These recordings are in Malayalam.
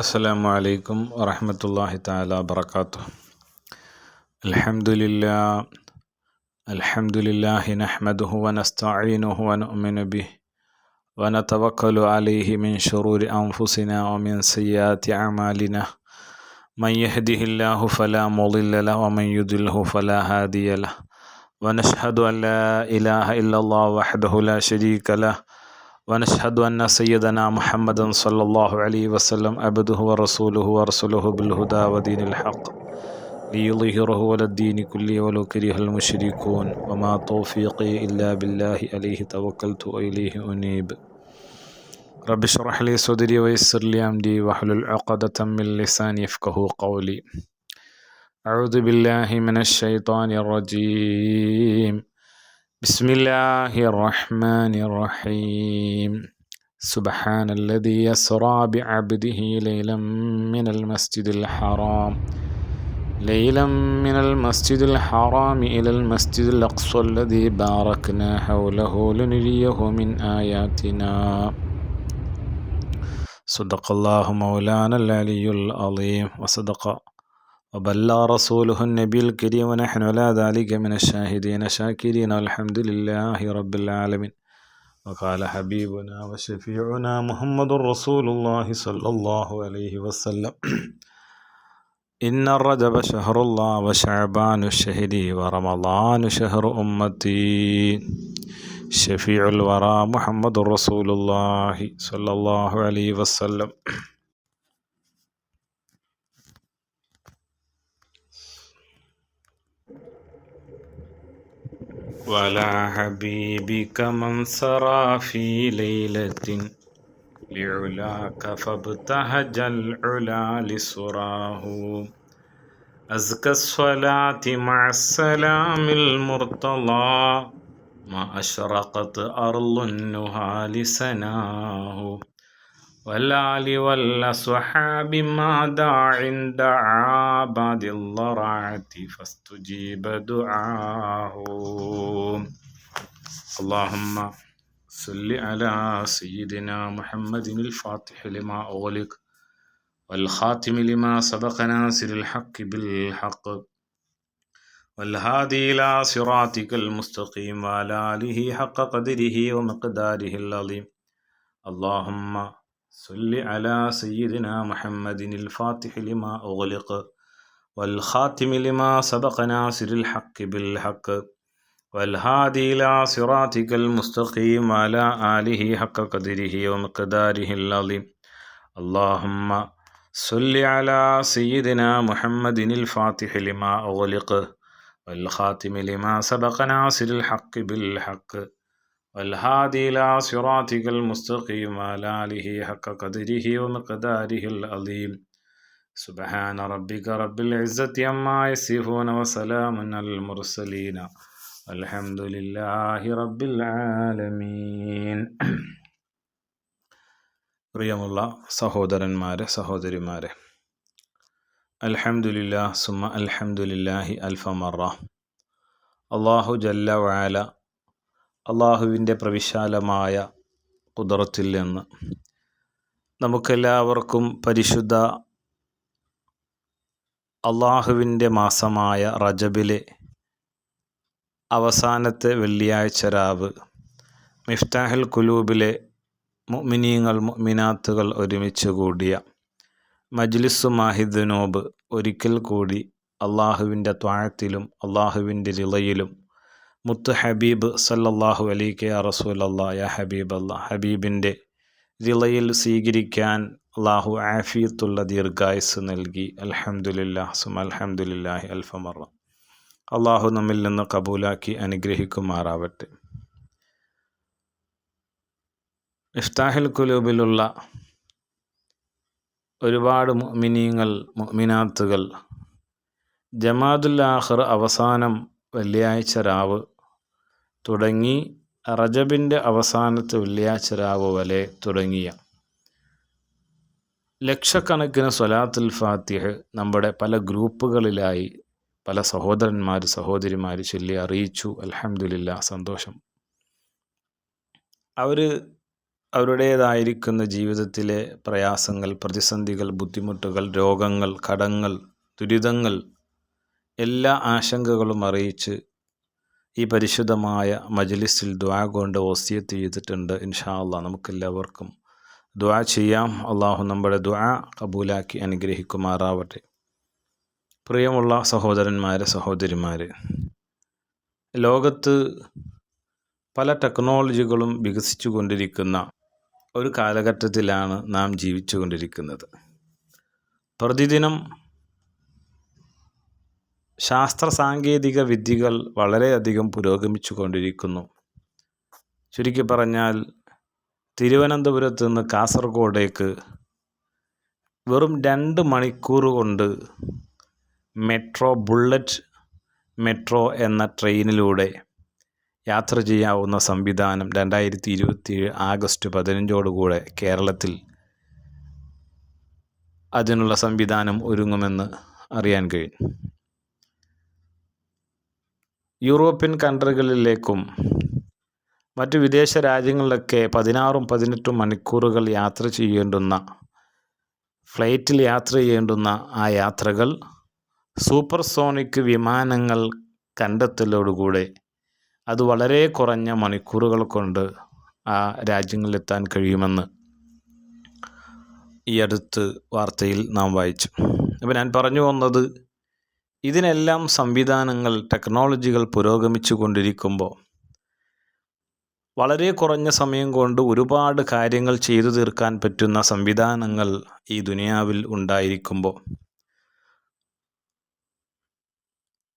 السلام عليكم ورحمة الله تعالى وبركاته. الحمد لله الحمد لله نحمده ونستعينه ونؤمن به ونتوكل عليه من شرور أنفسنا ومن سيئات أعمالنا. من يهده الله فلا مضل له ومن يضله فلا هادي له. ونشهد أن لا إله إلا الله وحده لا شريك له. ونشهد أن سيدنا محمدا صلى الله عليه وسلم عبده ورسوله ورسوله بالهدى ودين الحق ليظهره على الدين كله ولو كره المشركون. وما توفيقي إلا بالله عليه توكلت وإليه أنيب. رب اشرح لي صدري ويسر لي أمري واحلل عقدة من لساني يفقه قولي. أعوذ بالله من الشيطان الرجيم. بسم الله الرحمن الرحيم. سبحان الذي يسرى بعبده ليلا من المسجد الحرام. ليلا من المسجد الحرام إلى المسجد الأقصى الذي باركنا حوله لنريه من آياتنا. صدق الله مولانا العلي العظيم. وصدق وبلغ رسوله النبي الكريم ونحن على ذلك من الشاهدين شاكرين والحمد لله رب العالمين. وقال حبيبنا وشفيعنا محمد رسول الله صلى الله عليه وسلم. إن الرجب شهر الله وشعبان شهري ورمضان شهر أمتي. شفيع الورى محمد رسول الله صلى الله عليه وسلم. ولا حبيبك من سرى في ليلة لعلاك فابتهج العلا لسراه أزكى الصلاة مع السلام المرتضى ما أشرقت أرض النهى لسناه والآل والأصحاب ما داع دعا بعد الضرعة فاستجيب دعاه. اللهم صل على سيدنا محمد الفاتح لما أغلق والخاتم لما سبق ناصر الحق بالحق والهادي إلى صراطك المستقيم وعلى آله حق قدره ومقداره العظيم. اللهم صل على سيدنا محمد الفاتح لما أغلق والخاتم لما سبق ناصر الحق بالحق والهادي إلى صراطك المستقيم وعلى آله حق قدره ومقداره العظيم. اللهم صل على سيدنا محمد الفاتح لما أغلق والخاتم لما سبق ناصر الحق بالحق والهادي إلى صراطك المستقيم وعلى آله حق قدره ومقداره العظيم سبحان ربك رب العزة عما يصفون وسلام على المرسلين الحمد لله رب العالمين പ്രിയമുള്ള സഹോദരന്മാരെ സഹോദരിമാരെ അൽഹംദുലില്ല സുമ അൽഹംദുലില്ലാഹി അൽഫമറ അള്ളാഹു ജല്ല വാല അള്ളാഹുവിന്റെ പ്രവിശാലമായ കുതിറത്തിൽ നിന്ന്. നമുക്കെല്ലാവർക്കും പരിശുദ്ധ അള്ളാഹുവിന്റെ മാസമായ റജബിലെ അവസാനത്തെ വെള്ളിയാഴ്ച രാവ് മിഫ്താഹുൽ കുലൂബിലെ മുഅ്മിനീങ്ങൾ മുഅ്മിനാത്തുകൾ ഒരുമിച്ച് കൂടിയ മജ്ലിസു മാഹിദ്നോബ് ഒരിക്കൽ കൂടി അള്ളാഹുവിന്റെ ത്വാഴത്തിലും അള്ളാഹുവിന്റെ റിളയിലും മുത്ത് ഹബീബ് സല്ലല്ലാഹു അലൈക്ക് യാ റസൂൽ അല്ലാ യാ ഹബീബ് അല്ലാ ഹബീബിന്റെ റിളയിൽ സ്വീകരിക്കാൻ അള്ളാഹു ആഫിയത്തുള്ള ദീർഘായുസ് നൽകി. അലഹമുല്ലാ സുമ അലഹമുല്ലാഹി അൽഫമറ അള്ളാഹു നമ്മിൽ നിന്ന് കബൂലാക്കി അനുഗ്രഹിക്കുമാറാവട്ടെ. ഇഫ്താഹിൽ കുലൂബിലുള്ള ഒരുപാട് മുഅ്മിനീങ്ങൾ മുഅ്മിനാത്തുകൾ ജമാദുൽ അവസാനം വെള്ളിയാഴ്ച രാവ്. തുടങ്ങി റജബിന്റെ അവസാനത്തെ വെള്ളിയാഴ്ച രാവ് വരെ തുടങ്ങിയ. ലക്ഷക്കണക്കിന് സ്വലാത്തുൽ ഫാത്തിഹ് നമ്മുടെ പല ഗ്രൂപ്പുകളിലായി പല സഹോദരന്മാർ സഹോദരിമാർ ചൊല്ലി അറിയിച്ചു. അൽഹംദുലില്ലാ സന്തോഷം. അവർ അവരുടേതായിരിക്കുന്ന ജീവിതത്തിലെ പ്രയാസങ്ങൾ പ്രതിസന്ധികൾ ബുദ്ധിമുട്ടുകൾ രോഗങ്ങൾ കടങ്ങൾ ദുരിതങ്ങൾ എല്ലാ ആശങ്കകളും അറിയിച്ച് ഈ പരിശുദ്ധമായ മജ്ലിസിൽ ദ്വാ കൊണ്ട് ഓസിയത്ത് ചെയ്തിട്ടുണ്ട് ഇൻഷാ അള്ളാഹ് നമുക്കെല്ലാവർക്കും ദ്വാ ചെയ്യാം. അള്ളാഹു നമ്മുടെ ദ്വാ കബൂലാക്കി അനുഗ്രഹിക്കുമാറാവട്ടെ. പ്രിയമുള്ള സഹോദരന്മാരെ സഹോദരിമാരെ ലോകത്ത് പല ടെക്നോളജികളും വികസിച്ചു കൊണ്ടിരിക്കുന്ന ഒരു കാലഘട്ടത്തിലാണ് നാം ജീവിച്ചു കൊണ്ടിരിക്കുന്നത് പ്രതിദിനം ശാസ്ത്ര സാങ്കേതിക വിദ്യകൾ വളരെയധികം പുരോഗമിച്ചു കൊണ്ടിരിക്കുന്നു ചുരുക്കി പറഞ്ഞാൽ തിരുവനന്തപുരത്ത് നിന്ന് കാസർഗോഡേക്ക് വെറും രണ്ട് മണിക്കൂർ കൊണ്ട് മെട്രോ ബുള്ളറ്റ് മെട്രോ എന്ന ട്രെയിനിലൂടെ യാത്ര ചെയ്യാവുന്ന സംവിധാനം രണ്ടായിരത്തി ഇരുപത്തിയേഴ് ആഗസ്റ്റ് പതിനഞ്ചോടുകൂടെ കേരളത്തിൽ അതിനുള്ള സംവിധാനം ഒരുങ്ങുമെന്ന് അറിയാൻ കഴിയും. യൂറോപ്യൻ കൺട്രികളിലേക്കും മറ്റു വിദേശ രാജ്യങ്ങളിലൊക്കെ പതിനാറും പതിനെട്ടും മണിക്കൂറുകൾ യാത്ര ചെയ്യേണ്ടുന്ന ഫ്ലൈറ്റിൽ യാത്ര ചെയ്യേണ്ടുന്ന ആ യാത്രകൾ സൂപ്പർസോണിക് വിമാനങ്ങൾ കണ്ടെത്തലോടുകൂടെ അത് വളരെ കുറഞ്ഞ മണിക്കൂറുകൾ കൊണ്ട് ആ രാജ്യങ്ങളിലെത്താൻ കഴിയുമെന്ന് ഈ അടുത്ത് വാർത്തയിൽ നാം വായിച്ചു. അപ്പോൾ ഞാൻ പറഞ്ഞു വന്നത് ഇതിനെല്ലാം സംവിധാനങ്ങൾ ടെക്നോളജികൾ പുരോഗമിച്ചു കൊണ്ടിരിക്കുമ്പോൾ വളരെ കുറഞ്ഞ സമയം കൊണ്ട് ഒരുപാട് കാര്യങ്ങൾ ചെയ്തു തീർക്കാൻ പറ്റുന്ന സംവിധാനങ്ങൾ ഈ ദുനിയാവിൽ ഉണ്ടായിരിക്കുമ്പോൾ.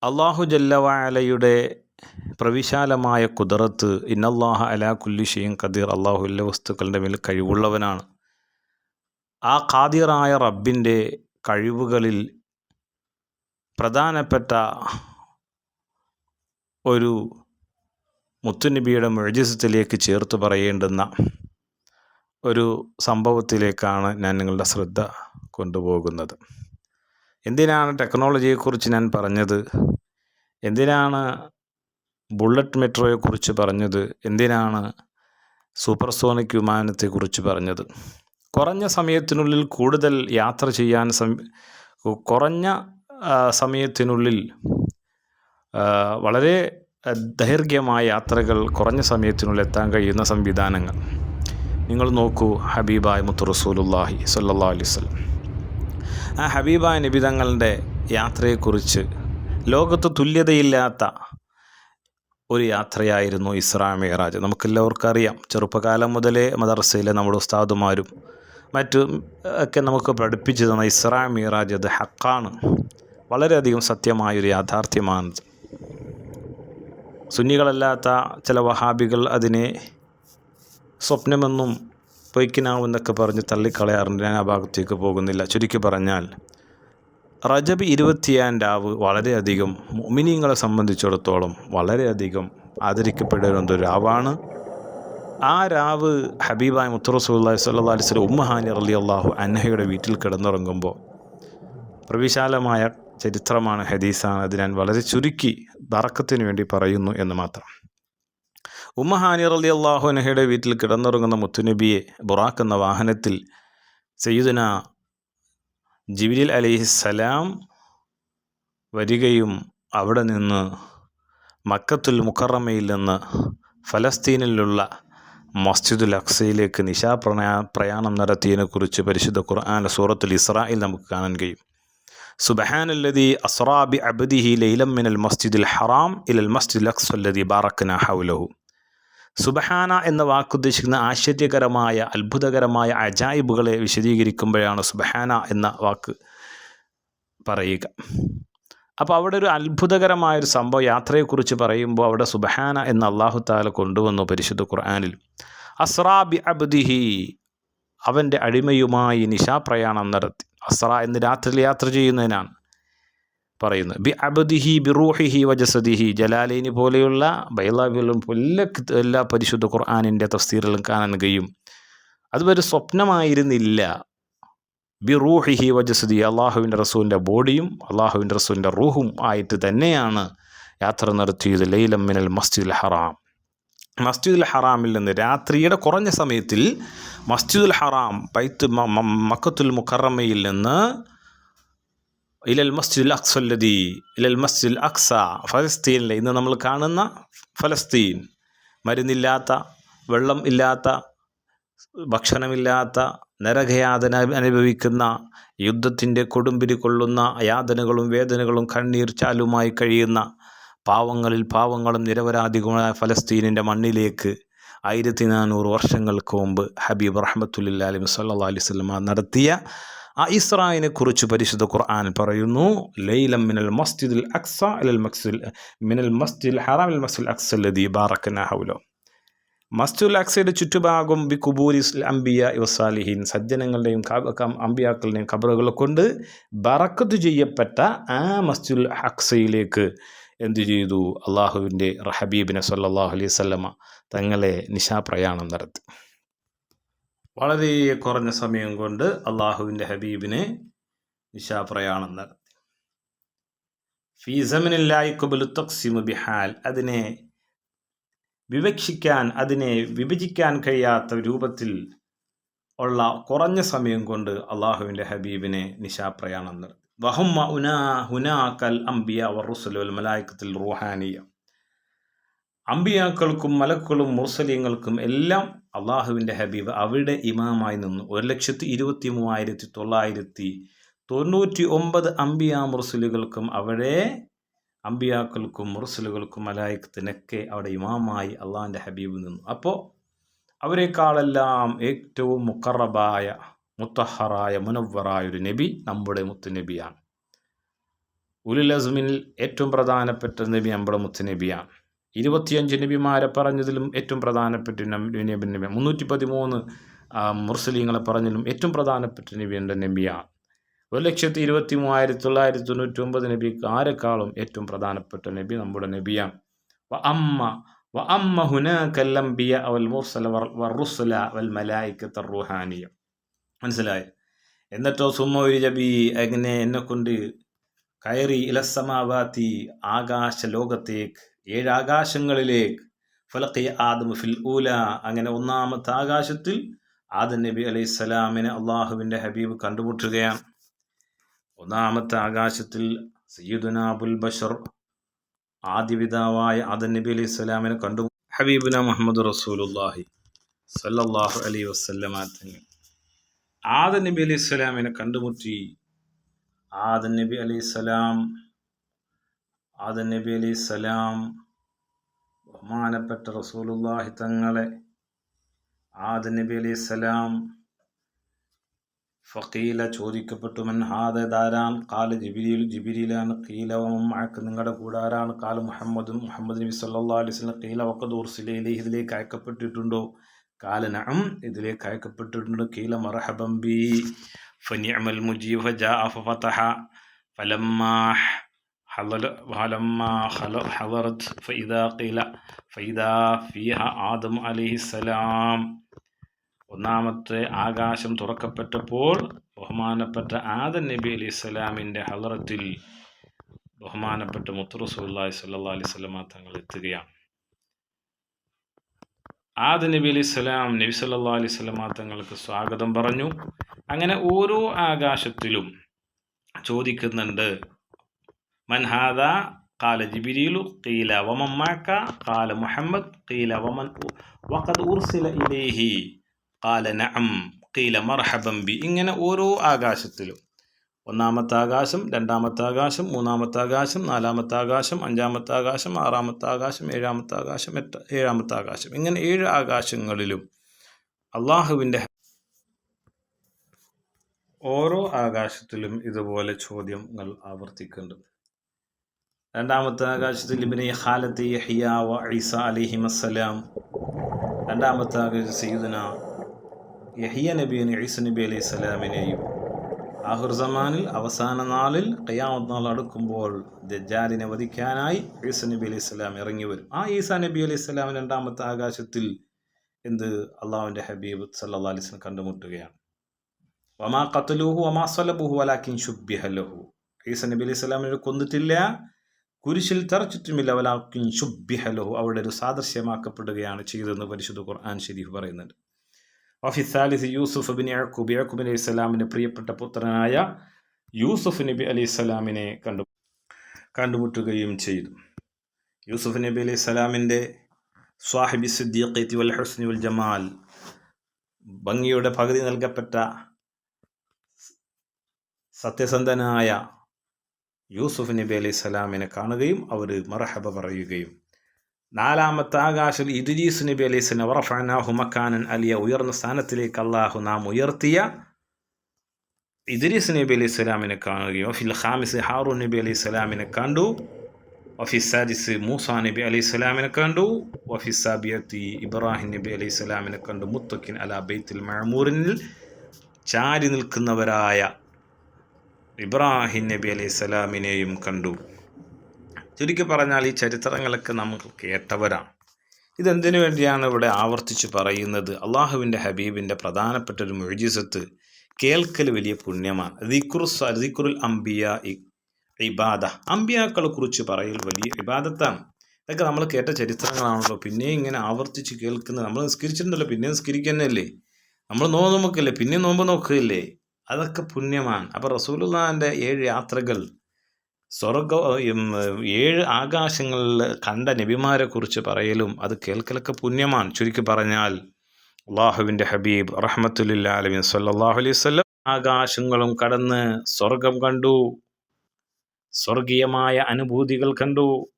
അള്ളാഹു ജല്ലവാലയുടെ പ്രവിശാലമായ കുതിറത്ത് ഇന്നല്ലാഹ അലാ കുല്ലി കദീർ അള്ളാഹു എല്ലാ വസ്തുക്കളുടെ മേൽ കഴിവുള്ളവനാണ്. ആ ഖാദിറായ റബ്ബിന്റെ കഴിവുകളിൽ പ്രധാനപ്പെട്ട ഒരു മുത്തുനബിയുടെ മുഴജിസത്തിലേക്ക് ചേർത്ത് പറയേണ്ടുന്ന ഒരു സംഭവത്തിലേക്കാണ് ഞാൻ നിങ്ങളുടെ ശ്രദ്ധ കൊണ്ടുപോകുന്നത്. എന്തിനാണ് ടെക്നോളജിയെക്കുറിച്ച് ഞാൻ പറഞ്ഞത്? എന്തിനാണ് ബുള്ളറ്റ് മെട്രോയെക്കുറിച്ച് പറഞ്ഞത്? എന്തിനാണ് സൂപ്പർസോണിക് വിമാനത്തെക്കുറിച്ച് പറഞ്ഞത്? കുറഞ്ഞ സമയത്തിനുള്ളിൽ കൂടുതൽ യാത്ര ചെയ്യാൻ കുറഞ്ഞ സമയത്തിനുള്ളിൽ വളരെ ദൈർഘ്യമായ യാത്രകൾ കുറഞ്ഞ സമയത്തിനുള്ളിൽ എത്താൻ കഴിയുന്ന സംവിധാനങ്ങൾ. നിങ്ങൾ നോക്കൂ ഹബീബായ് മുത്തു റസൂലുല്ലാഹി സല്ലാ അലിസ്ലം ആ ഹബീബായ നിബിതങ്ങളുടെ യാത്രയെക്കുറിച്ച് ലോകത്ത് തുല്യതയില്ലാത്ത ഒരു യാത്രയായിരുന്നു ഇസ്രാ മേറാജ് നമുക്കെല്ലാവർക്കും അറിയാം ചെറുപ്പകാലം മുതലേ മദർസയിലെ നമ്മുടെ ഉസ്താദുമാരും മറ്റും ഒക്കെ നമുക്ക് പഠിപ്പിച്ചു തന്ന ഇസ്രാ മീറാജ് അത് ഹക്കാണ് വളരെയധികം സത്യമായൊരു യാഥാർത്ഥ്യമാണ്. സുന്നികളല്ലാത്ത ചില വഹാബികൾ അതിനെ സ്വപ്നമെന്നും പൊയ്ക്കിനാവെന്നൊക്കെ പറഞ്ഞ് തള്ളിക്കളയാറുണ്ട്. ഞാൻ ആ ഭാഗത്തേക്ക് പോകുന്നില്ല. ചുരുക്കി പറഞ്ഞാൽ റജബ് ഇരുപത്തിയാൻ രാവ് വളരെയധികം മിനിങ്ങളെ സംബന്ധിച്ചിടത്തോളം വളരെയധികം ആദരിക്കപ്പെടേണ്ട ഒരു രാവാണ് ആ രാവ് ഹബീബായ മുത്തറസുല്ലാ സല്ലാ ഉമ്മഹാനി അലി അള്ളാഹു അന്നഹയുടെ വീട്ടിൽ കിടന്നുറങ്ങുമ്പോൾ പ്രവിശാലമായ ചരിത്രമാണ് ഹദീസാണ്. അത് ഞാൻ വളരെ ചുരുക്കി തറക്കത്തിന് വേണ്ടി പറയുന്നു എന്ന് മാത്രം. ഉമ്മഹാനി അലി അള്ളാഹു അനഹയുടെ വീട്ടിൽ കിടന്നുറങ്ങുന്ന മുത്തുനബിയെ ബുറാക്ക് എന്ന വാഹനത്തിൽ സയ്യുദന ജിബിലിൽ അലിഹിസലാം വരികയും അവിടെ നിന്ന് മക്കത്തുൽ മുക്കറമയിൽ നിന്ന് ഫലസ്തീനിലുള്ള മസ്ജിദുൽ അക്സയിലേക്ക് നിശാ നിശാപ്രണയ പ്രയാണം നടത്തിയതിനെക്കുറിച്ച് പരിശുദ്ധ ഖുർആൻ സൂറത്തുൽ ഇസ്രായിൽ നമുക്ക് കാണാൻ കഴിയും. സുബഹാനല്ലതി അസ്റാബി അബദിഹി ലൈലം മിനൽ മസ്ജിദുൽ ഹറാം ഇലൽ മസ്ജിദുൽ അക്സല്ലതി ബാറക്കന ഹൗലഹു. സുബഹാന എന്ന വാക്കുദ്ദേശിക്കുന്ന ആശ്ചര്യകരമായ അത്ഭുതകരമായ അജായിബുകളെ വിശദീകരിക്കുമ്പോഴാണ് സുബഹാന എന്ന വാക്ക് പറയുക. അപ്പോൾ അവിടെ ഒരു അത്ഭുതകരമായൊരു സംഭവം യാത്രയെക്കുറിച്ച് പറയുമ്പോൾ അവിടെ സുബഹാന എന്ന അള്ളാഹു താല കൊണ്ടുവന്നു പരിശുദ്ധ ഖുർആാനിൽ. അസ്രാബി അബ്ദിഹി അവന്റെ അടിമയുമായി നിശാപ്രയാണം നടത്തി. അസ്ര എന്ന് രാത്രിയിൽ യാത്ര ചെയ്യുന്നതിനാണ് പറയുന്നത്. ബി അബദിഹി ബി റൂഹിഹി വജസദിഹി ജലാലൈനി പോലെയുള്ള ബൈലാബികളും എല്ലാ എല്ലാ പരിശുദ്ധ ഖുർആാനിന്റെ തഫ്സീറിലും കാണാൻ കഴിയും. അതൊരു സ്വപ്നമായിരുന്നില്ല. ബി റൂഹിഹി വജസദി അള്ളാഹുവിന്റെ റസൂലിന്റെ ബോഡിയും അള്ളാഹുവിന്റെ റസൂലിന്റെ റൂഹും ആയിട്ട് തന്നെയാണ് യാത്ര നടത്തിയത് ലൈലം മിനൽ മസ്ജിദുൽ ഹറാം. മസ്ജിദുൽ ഹറാമിൽ നിന്ന് രാത്രിയുടെ കുറഞ്ഞ സമയത്തിൽ മസ്ജിദുൽ ഹറാം പൈത്ത് മക്കത്തുൽ മുക്കറമയിൽ നിന്ന് ഇലൽ മസ്ജിദുൽ അക്സല്ലതി ഇലൽ മസ്ജിദുൽ അക്സ ഫലസ്തീനിലെ ഇന്ന് നമ്മൾ കാണുന്ന ഫലസ്തീൻ. മരുന്നില്ലാത്ത വെള്ളം ഇല്ലാത്ത ഭക്ഷണമില്ലാത്ത നരകയാതന അനുഭവിക്കുന്ന യുദ്ധത്തിന്റെ കൊടുമ്പിരി കൊള്ളുന്ന യാതനകളും വേദനകളും കണ്ണീർ ചാലുമായി കഴിയുന്ന പാവങ്ങളിൽ പാവങ്ങളും നിരപരാധികളായ ഫലസ്തീനിന്റെ മണ്ണിലേക്ക് ആയിരത്തി നാനൂറ് വർഷങ്ങൾക്ക് മുമ്പ് ഹബീബ് റഹ്മത്തുല്ലാ അലൈഹി സല്ലാ അലൈഹി സ്വലമ നടത്തിയ ആ ഇസ്രായിനെ കുറിച്ച് പരിശുദ്ധ ഖുർആൻ പറയുന്നു ലൈലം മിനൽ മസ്ജിദുൽ അക്സ അലൽ മക്സുൽ മിനൽ മസ്ജിദുൽ ഹറാം അൽ മസ്ജിദുൽ അക്സല്ലദി ബാറക്കന ഹൗലോ മസ്ജിദുൽ അക്സയുടെ ചുറ്റുഭാഗം ബി കുബൂരി അംബിയ ഇവസാലിഹീൻ സജ്ജനങ്ങളുടെയും അംബിയാക്കളുടെയും ഖബറുകളെ കൊണ്ട് ബറക്കത്ത് ചെയ്യപ്പെട്ട ആ മസ്ജിദുൽ അക്സയിലേക്ക് എന്തു ചെയ്തു? അള്ളാഹുവിന്റെ റഹബീബിനെ സല്ലാഹു അലൈഹി സ്വല്ലമ്മ തങ്ങളെ നിശാപ്രയാണം നടത്തി. വളരെ കുറഞ്ഞ സമയം കൊണ്ട് അള്ളാഹുവിന്റെ ഹബീബിനെ നിശാപ്രയാണം നടത്തി. ഫീസമിനില്ലായി കുബലു തക്സിമു ബിഹാൽ. അതിനെ വിവക്ഷിക്കാൻ അതിനെ വിഭജിക്കാൻ കഴിയാത്ത രൂപത്തിൽ ഉള്ള കുറഞ്ഞ സമയം കൊണ്ട് അള്ളാഹുവിന്റെ ഹബീബിനെ നിശാപ്രയാണം നടത്തി. വഹുമ്മ ഉനാ ഹുനാക്കൽ അംബിയ വറുസുൽ മലായിക്കത്തിൽ റുഹാനിയ. അമ്പിയാക്കൾക്കും മലക്കുകളും മുർസലിങ്ങൾക്കും എല്ലാം അള്ളാഹുവിന്റെ ഹബീബ് അവിടെ ഇമാമായി നിന്നു. ഒരു ലക്ഷത്തി ഇരുപത്തി മൂവായിരത്തി തൊള്ളായിരത്തി തൊണ്ണൂറ്റി ഒമ്പത് അമ്പിയ മുർസലുകൾക്കും അവിടെ അമ്പിയാക്കൾക്കും മുർസലുകൾക്കും മലായിക്കത്തിനൊക്കെ അവിടെ ഇമാമായി അള്ളാഹിന്റെ ഹബീബ് നിന്നു. അപ്പോൾ അവരെക്കാളെല്ലാം ഏറ്റവും മുക്കറബായ മുത്തഹറായ മുനവറായ ഒരു നബി നമ്മുടെ മുത്തുനബിയാണ് ഉലുൽ അസ്മിനിൽ ഏറ്റവും പ്രധാനപ്പെട്ട നബി നമ്മുടെ മുത്തുനബിയാണ് ഇരുപത്തിയഞ്ച് നബിമാരെ പറഞ്ഞതിലും ഏറ്റവും പ്രധാനപ്പെട്ട നബി നബി മുന്നൂറ്റി പതിമൂന്ന് മുർസലീങ്ങളെ പറഞ്ഞതിലും ഏറ്റവും പ്രധാനപ്പെട്ട നബി എന്റെ നബിയാണ്. ഒരു ലക്ഷത്തി ഇരുപത്തി മൂവായിരത്തി തൊള്ളായിരത്തി തൊണ്ണൂറ്റി ഒമ്പത് നബിക്ക് ആരെക്കാളും ഏറ്റവും പ്രധാനപ്പെട്ട നബി നമ്മുടെ നബിയാണ്. വ അമ്മ വ അമ്മ ഹുനക്കല്ലംബിയ അവൽ മുർസല റുസല വൽ മലായിക്കത്ത റുഹാനിയ. മനസ്സിലായി. എന്നിട്ടോ സുമ്മ ഒരു ജബി അങ്ങനെ എന്നെ കൊണ്ട് കയറി ഇലസമാവാത്തി ആകാശ ലോകത്തേക്ക് ഏഴ് ആകാശങ്ങളിലേക്ക് ഫലഖി ആദം ഫിൽ ഊല അങ്ങനെ ഒന്നാമത്തെ ആകാശത്തിൽ ആദം നബി അലൈഹി സ്വലാമിനെ അള്ളാഹുവിന്റെ ഹബീബ് കണ്ടുമുട്ടുകയാണ്. ഒന്നാമത്തെ ആകാശത്തിൽ സയ്യിദുന അബുൽ ബഷർ ആദിപിതാവായ ആദം നബി അലൈഹി സ്വലാമിനെ കണ്ടു ഹബീബുന മുഹമ്മദ് റസൂലുല്ലാഹി സല്ലല്ലാഹു അലൈഹി വസല്ലമ തങ്ങൾ ആദം നബി അലൈഹി സ്വലാമിനെ കണ്ടുമുട്ടി. ആദൻ നബി അലൈഹി സ്വലാം ആദൻ നബി അലൈഹി സ്വലാം ബഹുമാനപ്പെട്ട റസൂലുല്ലാഹി തങ്ങളെ ആദൻ നബി അലൈഹി സ്വലാം ഫക്കീല ചോദിക്കപ്പെട്ടു മൻ ഹാദ ഖാല കാല ജിബിരിയിൽ ജിബിരിയിലാണ് കീല മഴക്ക് നിങ്ങളുടെ കൂടാരാണ് കാല മുഹമ്മദും മുഹമ്മദ് നബി സല്ലാ അലൈഹി സ്വലം കീല വക്കദൂർസിലയിലെ ഇതിലേക്ക് അയക്കപ്പെട്ടിട്ടുണ്ടോ? കാല നഅം ഇതിലേക്ക് അയക്കപ്പെട്ടിട്ടുണ്ട് കീല മറഹബം ബി ഫനിഅമൽ മുജീബ് ഫജാ ഫഫതഹ ഫലമ്മാ حضر فلما حضرت فإذا قيل فإذا فيها ആദം അലൈഹി സലാം ഒന്നാമത്തെ ആകാശം തുറക്കപ്പെട്ടപ്പോൾ ബഹുമാനപ്പെട്ട ആദം നബി അലൈഹി സ്വലാമിൻ്റെ ഹലറത്തിൽ ബഹുമാനപ്പെട്ട മുത്തുറസുല്ലാഹി സല്ലാ അലൈഹി സ്വലാമ തങ്ങൾ എത്തുകയാണ് ആദ് നബി അലി സ്വലാം നബി സല്ലാ അലൈഹി സ്വലാ തങ്ങൾക്ക് സ്വാഗതം പറഞ്ഞു. അങ്ങനെ ഓരോ ആകാശത്തിലും ചോദിക്കുന്നുണ്ട് മൻഹാദ കാല ജിബിരിയിലു കീല വമമ്മാക്ക കാല മുഹമ്മദ് കീല വമൻ വഖദ് ഉർസില ഇലേഹി? കാല നഅം കീല മർഹബം ബി. ഇങ്ങനെ ഓരോ ആകാശത്തിലും. ഒന്നാമത്തെ ആകാശം രണ്ടാമത്തെ ആകാശം മൂന്നാമത്തെ ആകാശം നാലാമത്തെ ആകാശം അഞ്ചാമത്തെ ആകാശം ആറാമത്തെ ആകാശം ഏഴാമത്തെ ആകാശം എട്ട് ഏഴാമത്തെ ആകാശം ഇങ്ങനെ ഏഴ് ആകാശങ്ങളിലും അള്ളാഹുവിന്റെ ഓരോ ആകാശത്തിലും ഇതുപോലെ ചോദ്യങ്ങൾ ആവർത്തിക്കുന്നുണ്ട്. രണ്ടാമത്തെ ആകാശത്തിൽ ഇബിനെ ഹാലത്ത് ഹിയാവ ഐസ അലിഹിമസ്സലാം രണ്ടാമത്തെ ആകാശം സീദന യഹിയ നബീൻ ഐസ നബി അലൈഹി സ്വലാമിനെയും ആഹുർസമാനിൽ അവസാന നാളിൽ കയ്യാമത് നാൾ അടുക്കുമ്പോൾ ദജാലിനെ വധിക്കാനായി ഈസ നബി അലൈഹി സ്വലാം ഇറങ്ങി വരും. ആ ഈസ നബി അലൈഹി സ്വലാം രണ്ടാമത്തെ ആകാശത്തിൽ എന്ത് അള്ളാഹുവിന്റെ ഹബീബ് സല്ലാ അലിസ്ലം കണ്ടുമുട്ടുകയാണ്. വമാ കത്തലൂഹു വമാ സ്വലബുഹു വലാക്കിൻ ഷുബ്ബിഹലഹു ഈസ നബി അലൈഹി സ്വലാമിനെ കൊന്നിട്ടില്ല കുരിശിൽ തറച്ചിട്ടുമില്ല വലാക്കിൻ ഷുബിഹലഹു അവിടെ ഒരു സാദൃശ്യമാക്കപ്പെടുകയാണ് ചെയ്തതെന്ന് പരിശുദ്ധ ഖുർആൻ ഷെരീഫ് പറയുന്നുണ്ട്. വഫിസാലിസ് യൂസുഫ് ബിൻ യാക്കൂബ് യാക്കൂബ് അലൈഹി സ്വലാമിന്റെ പ്രിയപ്പെട്ട പുത്രനായ യൂസുഫ് നബി അലൈഹി സ്വലാമിനെ കണ്ടു കണ്ടുമുട്ടുകയും ചെയ്തു. യൂസുഫ് നബി അലൈഹി സ്വലാമിന്റെ സ്വാഹിബി സിദ്ദീഖി വൽ ഹുസ്നി വൽ ജമാൽ ഭംഗിയുടെ പകുതി നൽകപ്പെട്ട സത്യസന്ധനായ യൂസുഫ് നബി അലൈഹി സ്വലാമിനെ കാണുകയും അവർ മറഹബ പറയുകയും നാലാമത്തെ ആകാശം ഇദ്രീസ് നബി അലൈഹി സ്വലം വറഫാനാഹു മക്കാനൻ അലിയ ഉയർന്ന സ്ഥാനത്തിലേക്ക് അള്ളാഹു നാം ഉയർത്തിയ ഇദ്രീസ് നബി അലൈഹി സ്വലാമിനെ കാണുകയും ഫിൽ ഹാമിസ് ഹാറൂ നബി അലൈഹി സ്വലാമിനെ കണ്ടു സാദിസ് മൂസ നബി അലൈഹി സ്വലാമിനെ കണ്ടു ഒഫി സാബിയത്തി ഇബ്രാഹിം നബി അലൈഹി സ്വലാമിനെ കണ്ടു. മുത്തക്കിൻ അല ബൈത്തുൽ മഴമൂറിനിൽ ചാരി നിൽക്കുന്നവരായ ഇബ്രാഹിം നബി അലൈഹി സ്വലാമിനെയും കണ്ടു. ചുരുക്കി പറഞ്ഞാൽ ഈ ചരിത്രങ്ങളൊക്കെ നമ്മൾ കേട്ടവരാണ്. ഇതെന്തിനു വേണ്ടിയാണ് ഇവിടെ ആവർത്തിച്ച് പറയുന്നത്? അള്ളാഹുവിന്റെ ഹബീബിന്റെ പ്രധാനപ്പെട്ട ഒരു മൊഴിജിസത്ത് കേൾക്കൽ വലിയ പുണ്യമാണ്. ദിക്റു സിക്കുറുൽ അംബിയ ഇബാദ. അംബിയാക്കളെ കുറിച്ച് പറയൽ വലിയ ഇബാദത്താണ്. ഇതൊക്കെ നമ്മൾ കേട്ട ചരിത്രങ്ങളാണല്ലോ. പിന്നെയും ഇങ്ങനെ ആവർത്തിച്ച് കേൾക്കുന്നത്. നമ്മൾ നിസ്കരിച്ചിട്ടുണ്ടല്ലോ. പിന്നെ നിസ്കരിക്കുന്നല്ലേ നമ്മൾ നോമ്പ് നോക്കില്ലേ പിന്നെ നോമ്പ് നോക്കുകയില്ലേ? അതൊക്കെ പുണ്യമാണ്. അപ്പോൾ റസൂലുള്ളാഹിന്റെ ഏഴ് യാത്രകൾ സ്വർഗ ഏഴ് ആകാശങ്ങളിൽ കണ്ട നബിമാരെ കുറിച്ച് പറയലും അത് കേൾക്കലൊക്കെ പുണ്യമാണ്. ചുരുക്കി പറഞ്ഞാൽ അള്ളാഹുവിന്റെ ഹബീബ് റഹ്മത്തുല്ലാലമിൻ സല്ലാഹു അലൈഹി വല്ലം ആകാശങ്ങളും കടന്ന് സ്വർഗം കണ്ടു. സ്വർഗീയമായ അനുഭൂതികൾ കണ്ടു.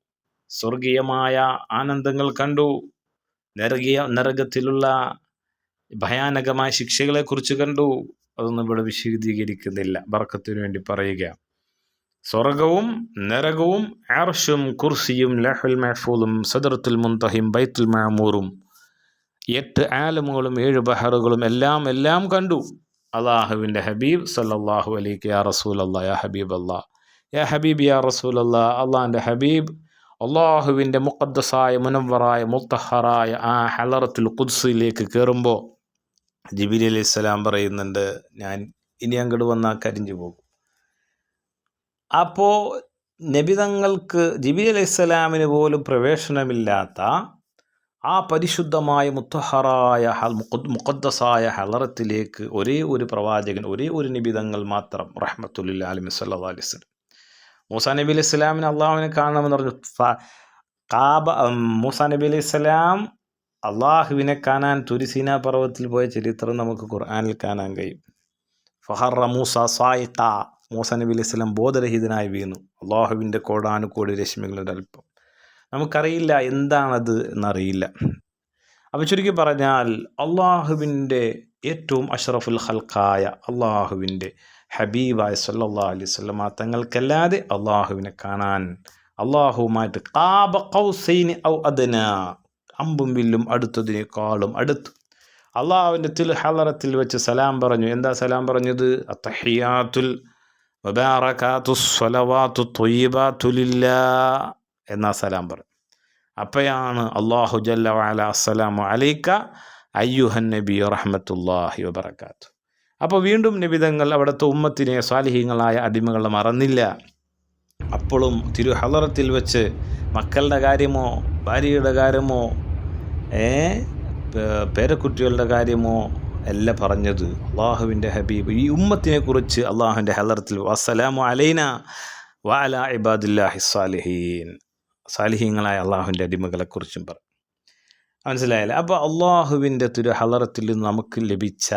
സ്വർഗീയമായ ആനന്ദങ്ങൾ കണ്ടു. നരകീയ നരകത്തിലുള്ള ഭയാനകമായ ശിക്ഷകളെക്കുറിച്ച് കണ്ടു. അതൊന്നും ഇവിടെ വിശദീകരിക്കുന്നില്ല. ബർക്കത്തിനു വേണ്ടി പറയുക. സ്വർഗവും നരകവും ആർഷും കുർസിയും ലഹുൽ മഹഫൂലും സദറത്തുൽ മുന്തഹിം ബൈത്തുൽ മാമൂറും എട്ട് ആലമുകളും ഏഴ് ബഹറുകളും എല്ലാം എല്ലാം കണ്ടു. അള്ളാഹുവിന്റെ ഹബീബ് സല്ലാഹു അലൈക്ക് യാ റസൂൽ അല്ലാ യാ ഹബീബ് അല്ലാ യാ ഹബീബ് യാ റസൂൽ അല്ലാ അള്ളാഹിന്റെ ഹബീബ് അള്ളാഹുവിന്റെ മുഖദ്ദസായ മുനവറായ മുത്തഹറായ ആ ഹലറത്തുൽ ഖുദ്സിലേക്ക് കയറുമ്പോൾ ജിബിലി അലൈഹി സ്വലാം പറയുന്നുണ്ട് ഞാൻ ഇനി അങ്ങോട്ട് വന്നാൽ കരിഞ്ഞു പോകും. അപ്പോൾ നബിതങ്ങൾക്ക് ജിബി അലൈഹി സ്വലാമിന് പോലും പ്രവേശനമില്ലാത്ത ആ പരിശുദ്ധമായ മുത്തഹറായ മുഖദ്ദസായ ഹലറത്തിലേക്ക് ഒരേ ഒരു പ്രവാചകൻ ഒരേ ഒരു നിബിതങ്ങൾ മാത്രം റഹ്മത്തുല്ല അലമി സല്ലാ അലൈസ് മൂസാ നബി അലൈഹി സ്വലാമിന് അള്ളാഹുവിനെ കാണണമെന്ന് പറഞ്ഞു കാബ മൂസാ നബി അലൈഹി സ്വലാം അള്ളാഹുവിനെ കാണാൻ തുരിസീന പർവതത്തിൽ പോയ ചരിത്രം നമുക്ക് ഖുർആാനിൽ കാണാൻ കഴിയും. ഫഹറ മൂസ സായിത്ത മൂസ നബി അലൈഹി സ്വലം ബോധരഹിതനായി വീണു. അള്ളാഹുവിന്റെ കോടാനുകോടി രശ്മികളുടെ അല്പം. നമുക്കറിയില്ല എന്താണത് എന്നറിയില്ല. അപ്പോൾ ചുരുക്കി പറഞ്ഞാൽ അള്ളാഹുവിന്റെ ഏറ്റവും അഷറഫുൽ ഹൽക്കായ അള്ളാഹുവിന്റെ ഹബീബായ സല്ലാ അലൈഹി സ്വലമ തങ്ങൾക്കല്ലാതെ അള്ളാഹുവിനെ കാണാൻ അള്ളാഹുവുമായിട്ട് കാബ കൗസൈന് ഔ അദന അമ്പും വില്ലും അടുത്തതിനേക്കാളും അടുത്തു. അള്ളാഹുവിന്റെ തിൽ ഹലറത്തിൽ വെച്ച് സലാം പറഞ്ഞു. എന്താ സലാം പറഞ്ഞത്? അത്തഹിയാത്തുൽ വബാറകാത്തു സ്വലവാത്തു തൊയ്യബാത്തുലില്ല എന്നാ സലാം പറ അപ്പോഴാണ് അള്ളാഹു ജല്ല അസ്സലാമു അലൈക്ക അയ്യുഹൻ നബി റഹ്മത്തുല്ലാഹി വബർക്കാത്തു അപ്പോൾ വീണ്ടും നിബിതങ്ങൾ അവിടുത്തെ ഉമ്മത്തിനെ സ്വാലിഹീങ്ങളായ അടിമകൾ മറന്നില്ല. അപ്പോഴും തിരു ഹലറത്തിൽ വെച്ച് മക്കളുടെ കാര്യമോ ഭാര്യയുടെ കാര്യമോ ഏ പേരക്കുട്ടികളുടെ കാര്യമോ അല്ല പറഞ്ഞത്. അള്ളാഹുവിന്റെ ഹബീബ്. ഈ ഉമ്മത്തിനെ കുറിച്ച് അള്ളാഹുവിന്റെ ഹലറത്തിൽ വസ്സലാമു അലൈന വാല ഇബാദുല്ലാഹി സാലിഹീൻ സാലിഹീങ്ങളായ അള്ളാഹുവിന്റെ അടിമകളെക്കുറിച്ചും പറ. മനസ്സിലായല്ലേ? അപ്പോൾ അള്ളാഹുവിന്റെ തിരു ഹലറത്തിൽ നമുക്ക് ലഭിച്ച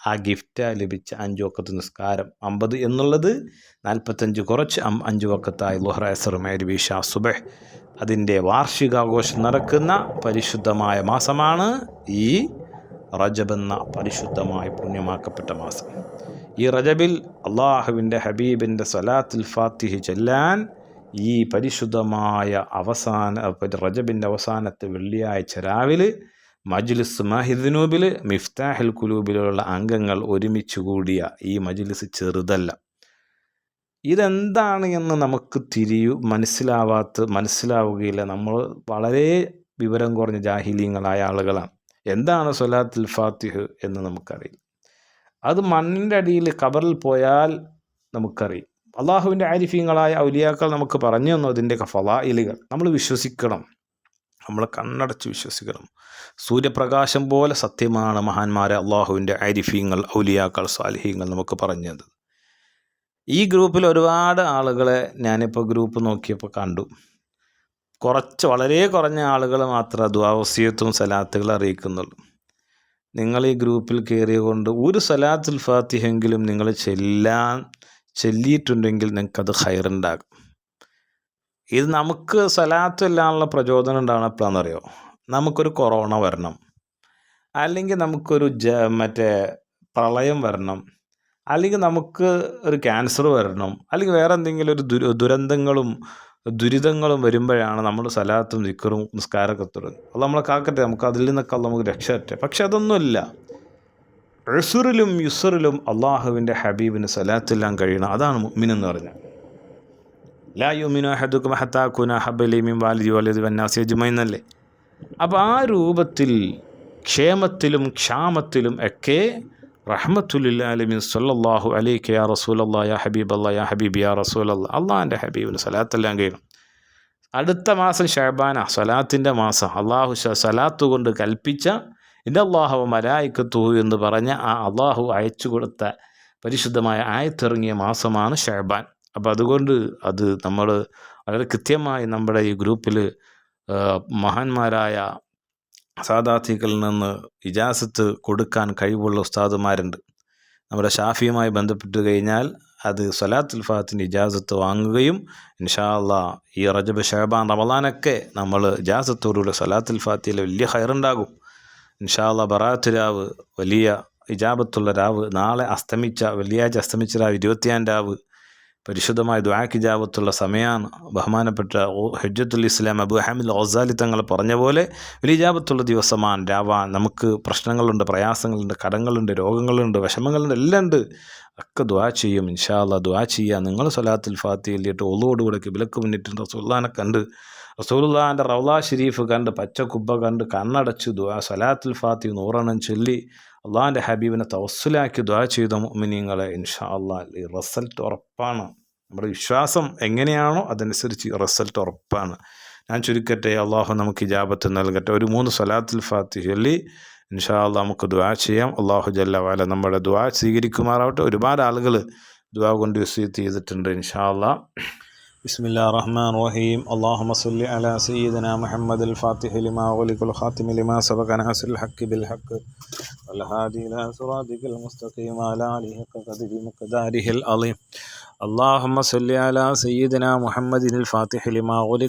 ആ ഗിഫ്റ്റ് ലഭിച്ച അഞ്ച് വക്കത്ത് നിസ്കാരം അമ്പത് എന്നുള്ളത് നാൽപ്പത്തഞ്ച് കുറച്ച് അഞ്ച് വക്കത്തായി ലുഹ്റ മേരി ഷാ സുബഹ്. അതിന്റെ വാർഷികാഘോഷം നടക്കുന്ന പരിശുദ്ധമായ മാസമാണ് ഈ റജബ് എന്ന പരിശുദ്ധമായ പുണ്യമാക്കപ്പെട്ട മാസം. ഈ റജബിൽ അള്ളാഹുവിന്റെ ഹബീബിന്റെ സലാത്തുൽ ഫാത്തിഹി ചെല്ലാൻ ഈ പരിശുദ്ധമായ അവസാന റജബിന്റെ അവസാനത്തെ വെള്ളിയാഴ്ച രാവിലെ മജ്ലിസ് മഹിദ്നൂബിൽ മിഫ്താഹിൽ കുലൂബിലുള്ള അംഗങ്ങൾ ഒരുമിച്ച് കൂടിയ ഈ മജ്ലിസ് ചെറുതല്ല. ഇതെന്താണ് എന്ന് നമുക്ക് തിരിയു മനസ്സിലാവാത്ത മനസ്സിലാവുകയില്ല. നമ്മൾ വളരെ വിവരം കുറഞ്ഞ ജാഹിലീങ്ങളായ ആളുകളാണ്. എന്താണ് സൊലാത്തുൽ ഫാത്തിഹ് എന്ന് നമുക്കറിയാം അത് മണ്ണിന്റെ അടിയിൽ കബറിൽ പോയാൽ നമുക്കറിയും. അള്ളാഹുവിന്റെ ആരിഫീങ്ങളായ ഔലിയാക്കൾ നമുക്ക് പറഞ്ഞു തന്നു അതിന്റെ ഫലായിലുകൾ നമ്മൾ വിശ്വസിക്കണം. നമ്മൾ കണ്ണടച്ച് വിശ്വസിക്കണം. സൂര്യപ്രകാശം പോലെ സത്യമാണ് മഹാന്മാരെ അള്ളാഹുവിന്റെ ആരിഫീങ്ങൾ ഔലിയാക്കൾ സാലിഹീങ്ങൾ നമുക്ക് പറഞ്ഞത് ഈ ഗ്രൂപ്പിൽ ഒരുപാട് ആളുകളെ ഞാനിപ്പോൾ ഗ്രൂപ്പ് നോക്കിയപ്പോൾ കണ്ടു. കുറച്ച് വളരെ കുറഞ്ഞ ആളുകൾ മാത്രമേ ദ്വാവസ്യത്വം സലാത്തുകൾ അറിയിക്കുന്നുള്ളൂ. നിങ്ങൾ ഈ ഗ്രൂപ്പിൽ കയറിയതുകൊണ്ട് ഒരു സലാത്തുൽ ഫാത്തിഹെങ്കിലും നിങ്ങൾ ചെല്ലാൻ ചെല്ലിയിട്ടുണ്ടെങ്കിൽ നിങ്ങൾക്കത് ഹൈറുണ്ടാകും ഇത് നമുക്ക് സലാത്ത് ഇല്ലാനുള്ള പ്രചോദനം ഉണ്ടാവണം എപ്പോഴാണെന്നറിയോ നമുക്കൊരു കൊറോണ വരണം. അല്ലെങ്കിൽ നമുക്കൊരു ജ മറ്റേ പ്രളയം വരണം. അല്ലെങ്കിൽ നമുക്ക് ഒരു ക്യാൻസർ വരണം. അല്ലെങ്കിൽ വേറെ എന്തെങ്കിലും ഒരു ദുരന്തങ്ങളും ദുരിതങ്ങളും വരുമ്പോഴാണ് നമ്മൾ സലാത്തും ദിക്കറും നിസ്കാരമൊക്കെ തുടങ്ങും അത് നമ്മളെ കാക്കട്ടെ നമുക്ക് അതിൽ നിന്നൊക്കെ നമുക്ക് രക്ഷ പക്ഷെ അതൊന്നുമില്ല. റസുറിലും യുസറിലും അള്ളാഹുവിന്റെ ഹബീബിന് സലാത്തെല്ലാം കഴിയണം. അതാണ് മുഅ്മിനെന്ന് പറഞ്ഞാൽ ലാ യുമിനു അഹദുക്കും ഹത്താക്കുന ഹബലീമിൻ വാലിദി വലതി വന്നാസി അജ്മൈന്നല്ലേ അപ്പോൾ ആ രൂപത്തിൽ ക്ഷേമത്തിലും ക്ഷാമത്തിലും ഒക്കെ റഹ്മത്തുലില്ലാലമിൻ സല്ലാഹു അലൈക്ക് യാ റസൂലല്ലാ യാ ഹബീബ് അല്ലാ യാ ഹബീബ് യാ റസൂലല്ല അള്ളാഹിന്റെ ഹബീബിന് സലാത്തെല്ലാം കഴിയണം. അടുത്ത മാസം ഷഹബാന സലാത്തിന്റെ മാസം. അള്ളാഹു സലാത്തു കൊണ്ട് കൽപ്പിച്ച ഇതല്ലാഹു മലായിക്കത്തു എന്ന് പറഞ്ഞ ആ അള്ളാഹു അയച്ചു കൊടുത്ത പരിശുദ്ധമായ ആയത്തിറങ്ങിയ മാസമാണ് ഷഹബാൻ. അപ്പോൾ അതുകൊണ്ട് അത് നമ്മൾ വളരെ കൃത്യമായി നമ്മുടെ ഈ ഗ്രൂപ്പിൽ മഹാന്മാരായ സാദാത്തികളിൽ നിന്ന് ഇജാസത്ത് കൊടുക്കാൻ കഴിവുള്ള ഉസ്താദുമാരുണ്ട്. നമ്മുടെ ഷാഫിയുമായി ബന്ധപ്പെട്ട് കഴിഞ്ഞാൽ അത് സലാത്തുൽ ഫാത്തിന്റെ ഇജാസത്ത് വാങ്ങുകയും ഇൻഷാ ഈ റജബ് ഷഹബാൻ റമദാനൊക്കെ നമ്മൾ ഇജാസത്തോടുകൂടി സലാത്തുൽ ഫാത്തിയിൽ വലിയ ഹയറുണ്ടാകും ഇൻഷാ അല്ലാ ബറാത്ത് രാവ് വലിയ ഇജാബത്തുള്ള രാവ് നാളെ അസ്തമിച്ച വെള്ളിയാഴ്ച അസ്തമിച്ച രാവ് ഇരുപത്തിയാൻ രാവ് പരിശുദ്ധമായ ദ്വാക്കിജാവത്തുള്ള സമയമാണ് ബഹുമാനപ്പെട്ട ഹജ്ജത്തുൽ ഇസ്ലാം അബു ഒസാലി തങ്ങൾ പറഞ്ഞ പോലെ വലിയ ഇജാബത്തുള്ള ദിവസമാണ്. രാവാൻ നമുക്ക് പ്രശ്നങ്ങളുണ്ട് പ്രയാസങ്ങളുണ്ട് കടങ്ങളുണ്ട് രോഗങ്ങളുണ്ട് വിഷമങ്ങളുണ്ട് എല്ലാം ഉണ്ട് ഒക്കെ ദ്വാ ചെയ്യും ഇൻഷാല്ല ദ്വാ ചെയ്യുക നിങ്ങൾ സ്വലാത്തിൽ ഫാത്തി എല്ലിയിട്ട് ഒളുവോടുകൂടെ കിബിലക്ക് മുന്നിട്ട് റസൂല്ലാനെ കണ്ട് റസൂലുള്ളാഹിന്റെ റൗലാ ഷെരീഫ് കണ്ട് കുബ്ബ കണ്ട് കണ്ണടച്ച് ദുആ സലാത്തുൽ ഫാത്തി നൂറെണ്ണം ചൊല്ലി അള്ളാഹിന്റെ ഹബീബിനെ തവസ്സിലാക്കി ദുആ ചെയ്ത മുഅ്മിനീങ്ങളെ ഇൻഷാ അള്ളാഹ് റിസൾട്ട് ഉറപ്പാണ്. നമ്മുടെ വിശ്വാസം എങ്ങനെയാണോ അതനുസരിച്ച് റിസൾട്ട് ഉറപ്പാണ്. ഞാൻ ചുരുക്കട്ടെ അള്ളാഹു നമുക്ക് ഇജാബത്ത് നൽകട്ടെ. ഒരു മൂന്ന് സലാത്തുൽ ഫാത്തി ചൊല്ലി ഇൻഷാ അള്ളാഹ് നമുക്ക് ദുആ ചെയ്യാം. അള്ളാഹു ജല്ലവാല നമ്മുടെ ദുആ സ്വീകരിക്കുമാറാവട്ടെ. ഒരുപാട് ആളുകൾ ദുആ കൊണ്ട് വിസീത്ത് ചെയ്തിട്ടുണ്ട് ഇൻഷാ അള്ളാഹ് بسم الله الرحمن الرحيم اللهم صل على سيدنا محمد الفاتح لما أغلق الخاتم لما سبق ناصر الحق بالحق والهادي إلى صراطك المستقيم على آله قدر مقداره العظيم اللهم صل على سيدنا محمد الفاتح لما أغلق